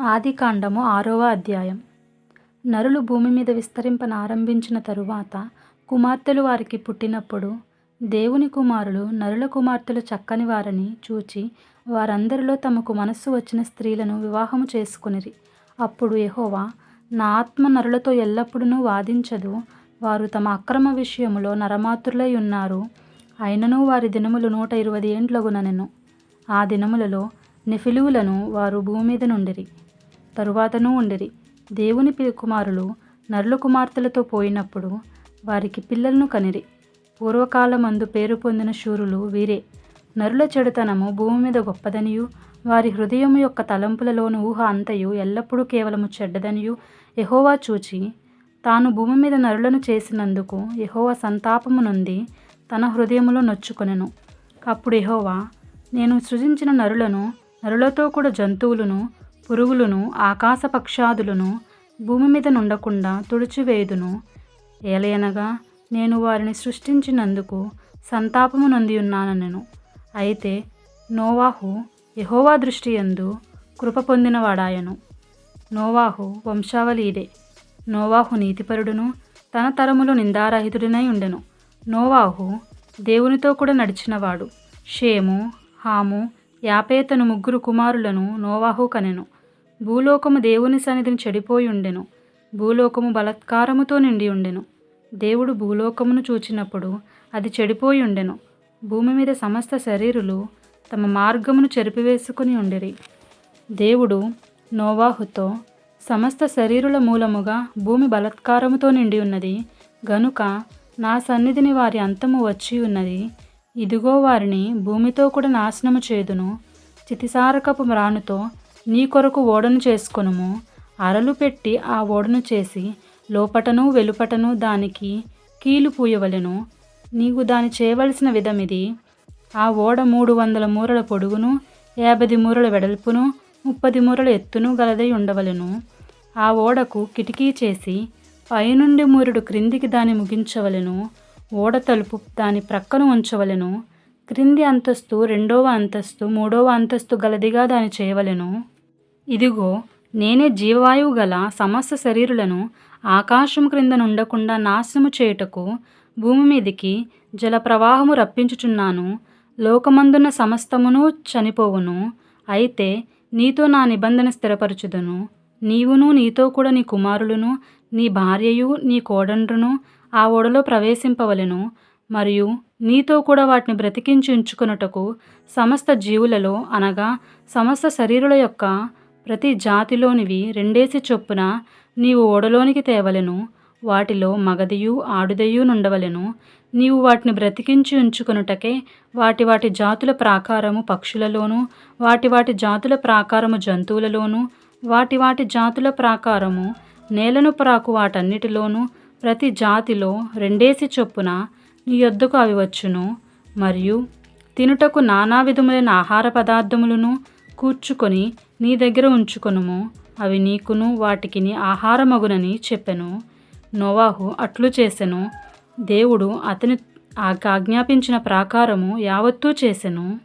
ఆదికాండము ఆరవ అధ్యాయం. నరులు భూమి మీద విస్తరింపనారంభించిన తరువాత కుమార్తెలు వారికి పుట్టినప్పుడు దేవుని కుమారులు నరుల కుమార్తెలు చక్కని వారని చూచి వారందరిలో తమకు మనస్సు వచ్చిన స్త్రీలను వివాహము చేసుకునిరి. అప్పుడు యహోవా నా ఆత్మ నరులతో ఎల్లప్పుడూ వాదించదు. వారు తమ అక్రమ విషయములో నరమాతులై ఉన్నారు. అయినను వారి దినములు నూట ఇరవై ఏండ్లగునెను ఆ దినములలో నిఫిలువులను వారు భూమి మీద నుండిరి. తరువాతనూ ఉండిరి దేవుని పి- కుమారులు నరుల కుమార్తెలతో పోయినప్పుడు వారికి పిల్లలను కనిరి. పూర్వకాలమందు పేరు పొందిన శూరులు వీరే. నరుల చెడుతనము భూమి మీద గొప్పదనియు వారి హృదయము యొక్క తలంపులలోని ఊహ అంతయు ఎల్లప్పుడూ కేవలము చెడ్డదనియు ఎహోవా చూచి తాను భూమి మీద నరులను చేసినందుకు ఎహోవా సంతాపము నుండి తన హృదయములో నొచ్చుకొనెను. అప్పుడు ఎహోవా నేను సృజించిన నరులను నరులతో కూడా జంతువులను పురుగులను ఆకాశ పక్షాదులను భూమి మీద నుండకుండా తుడిచివేయుదును. ఏలయనగా నేను వారిని సృష్టించినందుకు సంతాపము నొంది ఉన్నానెను అయితే నోవాహు యహోవా దృష్టి యందు కృప పొందినవాడాయను. నోవాహు వంశావళి ఇదే నోవాహు నీతిపరుడును తన తరములో నిందారహితుడినై ఉండెను. నోవాహు దేవునితో కూడా నడిచినవాడు. షేము హాము యాపేతను ముగ్గురు కుమారులను నోవాహు కనెను. భూలోకము దేవుని సన్నిధిని చెడిపోయి ఉండెను. భూలోకము బలత్కారముతో నిండి ఉండెను. దేవుడు భూలోకమును చూచినప్పుడు అది చెడిపోయి ఉండెను. భూమి మీద సమస్త శరీరులు తమ మార్గమును చెరిపివేసుకుని ఉండిరి. దేవుడు నోవాహుతో సమస్త శరీరుల మూలముగా భూమి బలత్కారముతో నిండి ఉన్నది. గనుక నా సన్నిధిని వారి అంతము వచ్చి ఉన్నది. ఇదిగో వారిని భూమితో కూడా నాశనము చేదును. చితిసారకపు మ్రానుతో నీ కొరకు ఓడను చేసుకొనుము. అరలు పెట్టి ఆ ఓడను చేసి లోపటను వెలుపటను దానికి కీలు పూయవలెను. నీవు దాని చేయవలసిన విధమిది. ఆ ఓడ మూడు వందల మూరల పొడుగును యాభై మూరల వెడల్పును ముప్పది మూరల ఎత్తును గలదై ఉండవలెను. ఆ ఓడకు కిటికీ చేసి పైనుండి మూరుడు క్రిందికి దాన్ని ముగించవలెను. ఓడ తలుపు దాని ప్రక్కన ఉంచవలెను. క్రింది అంతస్తు రెండవ అంతస్తు మూడవ అంతస్తు గలదిగా దాని చేయవలెను. ఇదిగో నేనే జీవవాయువు గల సమస్త శరీరులను ఆకాశం క్రింద నుండకుండా నాశనము చేయుటకు భూమి మీదికి జల ప్రవాహము రప్పించుచున్నాను. లోకమందున్న సమస్తమును చనిపోవును. అయితే నీతో నా నిబంధన స్థిరపరచుదును. నీవును నీతో కూడా నీ కుమారులను నీ భార్యయు నీ కోడండ్రును ఆ ఓడలో ప్రవేశింపవలెను. మరియు నీతో కూడా వాటిని బ్రతికించి ఉంచుకొనుటకు సమస్త జీవులలో అనగా సమస్త శరీరుల యొక్క ప్రతి జాతిలోనివి రెండేసి చొప్పున నీవు ఓడలోనికి తేవలెను. వాటిలో మగదియు ఆడుదయు నుండవలెను. నీవు వాటిని బ్రతికించి ఉంచుకొనుటకే వాటి వాటి జాతుల ప్రాకారము పక్షులలోను వాటి వాటి జాతుల ప్రాకారము జంతువులలోను వాటి వాటి జాతుల ప్రాకారము నేలను ప్రాకు వాటన్నిటిలోనూ ప్రతి జాతిలో రెండేసి చొప్పున నీ యొద్దకు అవి వచ్చును. మరియు తినుటకు నానా విధములైన ఆహార పదార్థములను కూర్చుకొని నీ దగ్గర ఉంచుకొనుము. అవి నీకును వాటికిని ఆహారమగునని చెప్పెను. నోవాహు అట్లు చేసెను. దేవుడు అతని ఆజ్ఞాపించిన ప్రాకారము యావత్తూ చేసెను.